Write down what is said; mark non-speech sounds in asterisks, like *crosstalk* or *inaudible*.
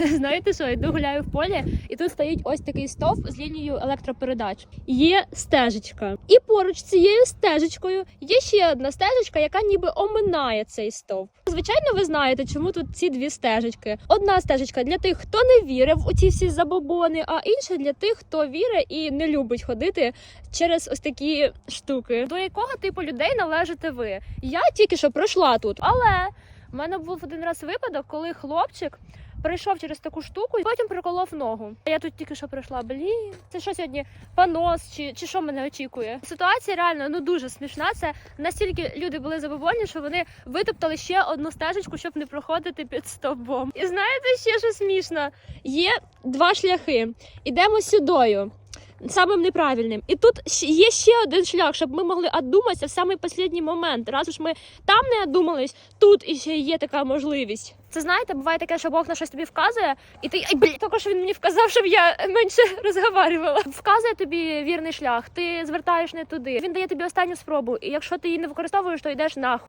*laughs* Знаєте що, йду гуляю в полі, і тут стоїть ось такий стовп з лінією електропередач. Є стежечка. І поруч цією стежечкою є ще одна стежечка, яка ніби оминає цей стовп. Звичайно, ви знаєте, чому тут ці дві стежечки. Одна стежечка для тих, хто не вірив у ці всі забобони, а інша для тих, хто вірить і не любить ходити через ось такі штуки. До якого типу людей належите ви? Я тільки що пройшла тут, але в мене був один раз випадок, коли хлопчик прийшов через таку штуку і потім приколов ногу. Я тут тільки що прийшла. Блін, це що сьогодні понос чи, чи що мене очікує? Ситуація реально ну дуже смішна. Це настільки люди були забобонні, що вони витоптали ще одну стежечку, щоб не проходити під стовбом. І знаєте, ще що смішно? Є два шляхи. Ідемо сюдою. Самим неправильним, і тут є ще один шлях, щоб ми могли одуматися в самий останній момент. Раз уж ми там не одумались, тут іще є така можливість. Це знаєте, буває таке, що Бог на щось тобі вказує, і ти ай, блін, також він мені вказав, щоб я менше *laughs* розговарювала. Вказує тобі вірний шлях, ти звертаєш не туди. Він дає тобі останню спробу, і якщо ти її не використовуєш, то йдеш нахуй.